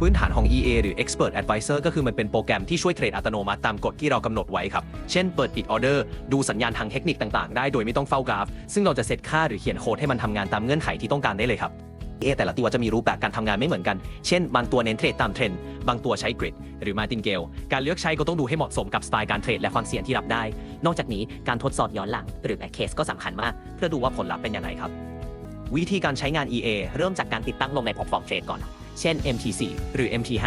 พื้นฐานของ EA หรือ Expert Advisor ก็คือมันเป็นโปรแกรมที่ช่วยเทรดอัตโนมัติตามกฎที่เรากำหนดไว้ครับ เช่นเปิดปิดออเดอร์ ดูสัญญาณทางเทคนิคต่างๆ ได้โดยไม่ต้องเฝ้ากราฟ ซึ่งเราจะเซตค่าหรือเขียนโค้ดให้มันทำงานตามเงื่อนไขที่ต้องการได้เลยครับ EA แต่ละตัวจะมีรูปแบบการทำงานไม่เหมือนกัน เช่น บางตัวเน้นเทรดตามเทรนด์ บางตัวใช้กริดหรือ martingale การเลือกใช้ก็ต้องดูให้เหมาะสมกับสไตล์การเทรดและความเสี่ยงที่รับได้ นอกจากนี้การทดสอบย้อนหลัง หรือแบ็กเคสก็สำคัญมาก เพื่อดูว่าผลลัพธ์เป็นยังไงครับ วิธีการใช้งาน EA เริ่มจากการติดตั้งลงในแพลตฟอร์มเทรดก่อน เช่น MT4 หรือ MT5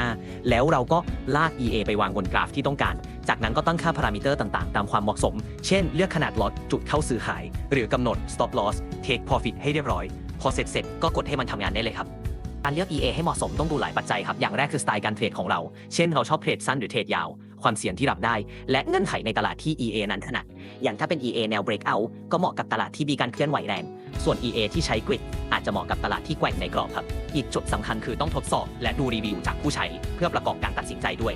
แล้วเราก็ลาก EA ไปวางบนกราฟที่ต้องการ จากนั้นก็ตั้งค่าพารามิเตอร์ต่างๆ ตามความเหมาะสม เช่น เลือกขนาดล็อตจุดเข้าซื้อขาย หรือกำหนด stop loss take profit ให้เรียบร้อย พอเสร็จเสร็จก็กดให้มันทำงานได้เลยครับการเลือก EA ให้เหมาะสมต้องดูหลายปัจจัยครับ อย่างแรกคือสไตล์การเทรดของเรา เช่นเราชอบเทรดสั้นหรือเทรดยาว ความเสี่ยงที่รับได้ และเงื่อนไขในตลาดที่ EA นั้นถนัด อย่างถ้าเป็น EA แนว breakout ก็เหมาะกับตลาดที่มีการเคลื่อนไหวแรง ส่วน EA ที่ใช้กริดอาจจะเหมาะกับตลาดที่แกว่งในกรอบครับ อีกจุดสำคัญคือต้องทดสอบ และดูรีวิวจากผู้ใช้ เพื่อประกอบการตัดสินใจด้วย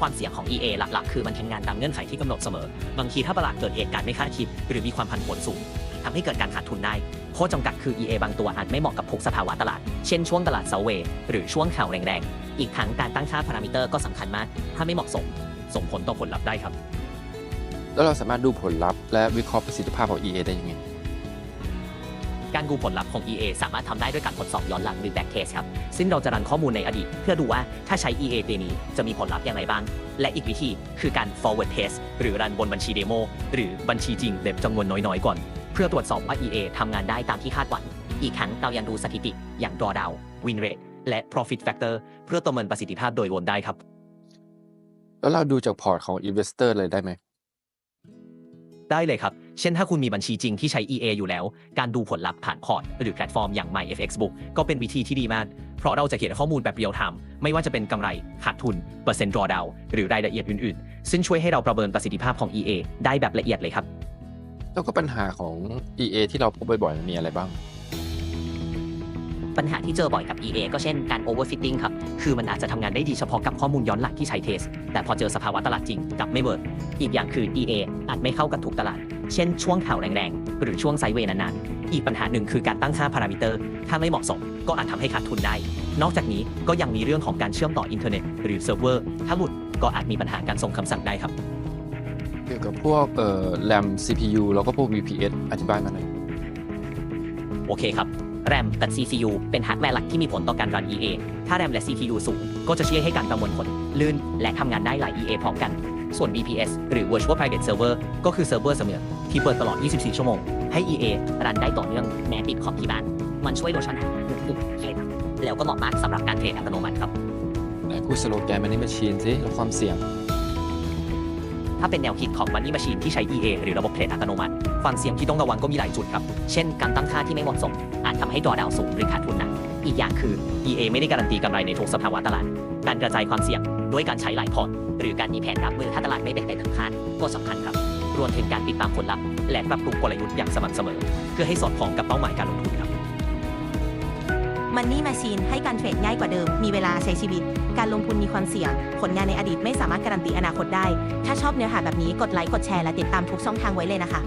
ความเสี่ยงของ EA หลัก ๆ คือมันทำงานตามเงื่อนไขที่กำหนดเสมอ บางทีถ้าตลาดเกิดเหตุการณ์ไม่คาดคิด หรือมีความผันผวนสูงทำให้เกิดการขาดทุนได้ ข้อจำกัดคือ EA บางตัวอาจไม่เหมาะกับทุกสภาวะตลาด เช่นช่วงตลาดเซาเวย์หรือช่วงข่าวแรงๆ อีกทั้งการตั้งค่าพารามิเตอร์ก็สำคัญมาก ถ้าไม่เหมาะสม ส่งผลต่อผลลัพธ์ได้ครับ แล้วเราสามารถดูผลลัพธ์และวิเคราะห์ประสิทธิภาพของ EA ได้ยังไงการดูผลลัพธ์ของ EA สามารถทำได้ด้วยการทดสอบย้อนหลังหรือ back case ครับ ซึ่งเราจะรันข้อมูลในอดีต เพื่อดูว่าถ้าใช้ EA ตัวนี้จะมีผลลัพธ์อย่างไรบ้าง และอีกวิธีคือการ forward test หรือรันบนบัญชีเดโมหรือบัญชีจริงแบบจำนวนน้อยๆ ก่อนเพื่อตรวจสอบว่า EA ทำงานได้ตามที่คาดหวัง อีกทั้งเรายังดูสถิติอย่าง drawdown win rate และ profit factor เพื่อประเมินประสิทธิภาพโดยรวมได้ครับ แล้วเราดูจากพอร์ตของ Investor เลยได้ไหม ได้เลยครับ เช่นถ้าคุณมีบัญชีจริงที่ใช้ EA อยู่แล้ว การดูผลลัพธ์ผ่านพอร์ต หรือแพลตฟอร์มอย่าง MyFXBook ก็เป็นวิธีที่ดีมาก เพราะเราจะเขียนข้อมูลแบบเรียลไทม์ไม่ว่าจะเป็นกำไร ขาดทุน เปอร์เซ็นต์ drawdown หรือรายละเอียดอื่น ๆ ซึ่งช่วยให้เราประเมินประสิทธิภาพของ EA ได้แบบละเอียดเลยครับ แล้วก็ปัญหาของ EA ที่เราพบบ่อยๆมันมีอะไรบ้าง ปัญหาที่เจอบ่อยกับ EA ก็เช่นการ overfitting ครับ คือมันอาจจะทำงานได้ดีเฉพาะกับข้อมูลย้อนหลังที่ใช้เทส แต่พอเจอสภาวะตลาดจริงกลับไม่เวิร์กอีกอย่างคือ EA อาจไม่เข้ากับทุกตลาด เช่นช่วงข่าวแรงๆ หรือช่วงไซเวย์นานๆ อีกปัญหาหนึ่งคือการตั้งค่าพารามิเตอร์ ถ้าไม่เหมาะสม ก็อาจทำให้ขาดทุนได้ นอกจากนี้ก็ยังมีเรื่องของการเชื่อมต่ออินเทอร์เน็ตหรือเซิร์ฟเวอร์ ถ้าหลุดก็อาจมีปัญหาการส่งคำสั่งได้ครับ เกี่ยวกับพวกเอ่อ RAM CPU แล้วก็พวก VPS อธิบายมาหน่อยโอเคครับ RAM กับ CPU เป็นฮาร์ดแวร์หลักที่มีผลต่อการรัน EA ถ้า RAM และ CPU สูง ก็จะช่วยให้การประมวลผล ลื่น และทำงานได้หลาย EA พร้อมกัน ส่วน VPS หรือ Virtual Private Server ก็คือเซิร์ฟเวอร์เสมือนที่เปิดตลอด 24 ชั่วโมง ให้ EA รันได้ต่อเนื่องแม้ปิดคอมที่บ้าน มันช่วยลดปัญหาเรื่องปุ่มเคสแล้วก็เหมาะมากสำหรับการเทรดอัตโนมัติครับไหนพูดสโลแกน Money Machine สิลดความเสี่ยง ถ้าเป็นแนวคิดของ Money Machine ที่ใช้ EA หรือระบบเทรดอัตโนมัติฟังเสียงที่ต้องระวังก็มีหลายจุดครับ เช่น การตั้งค่าที่ไม่เหมาะสม อาจทำให้ดอดาวสูงหรือขาดทุนหนักอีกอย่างคือ EA ไม่ได้การันตีกำไรในทุกสภาวะตลาด การกระจายความเสี่ยงด้วยการใช้หลายพอร์ตหรือการมีแผนรับมือถ้าตลาดไม่เป็นไปตามคาดก็สำคัญครับ รวมถึงการติดตามผลลัพธ์และปรับปรุงกลยุทธ์อย่างสม่ำเสมอ เพื่อให้สอดคล้องกับเป้าหมายการลงทุนครับ มันนี่มาชีนให้การเทรดง่ายกว่าเดิม มีเวลาใช้ชีวิต การลงทุนมีความเสี่ยง ผลงานในอดีตไม่สามารถการันตีอนาคตได้ ถ้าชอบเนื้อหาแบบนี้กดไลค์กดแชร์และติดตามทุกช่องทางไว้เลยนะคะ